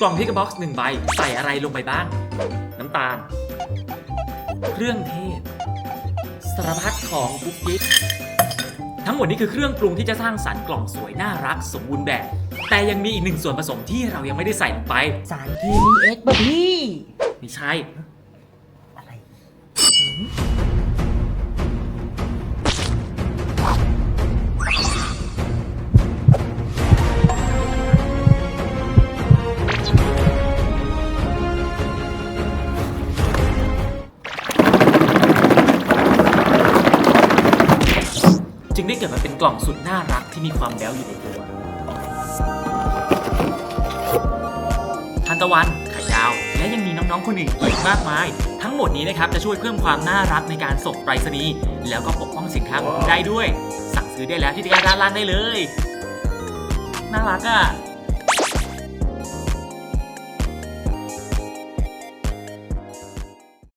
กล่องพิกบ็อกซ์หนึ่งใบ ใส่อะไรลงไปบ้าง น้ำตาล เครื่องเทศ สารพัดของกุ๊กกิ๊กทั้งหมดนี้คือเครื่องปรุงที่จะสร้างสรรค์กล่องสวยน่ารักสมบูรณ์แบบ แต่ยังมีอีกหนึ่งส่วนผสมที่เรายังไม่ได้ใส่ลงไป สารเคมีเอ็กซ์ป่ะพี่ ไม่ใช่ จึงได้เกิดมาเป็นกล่องสุดน่ารักที่มีความแบ๊วอยู่ในตัวทันตะวันไข่ดาว และยังมีน้องๆคนอื่นอีกมากมาย ทั้งหมดนี้นะครับจะช่วยเพิ่มความน่ารักในการส่งไปรษณีย์แล้วก็ปกป้องสินค้าของคุณได้ด้วย สั่งซื้อได้แล้วที่ตะกร้าด้านล่างได้เลย น่ารักอะ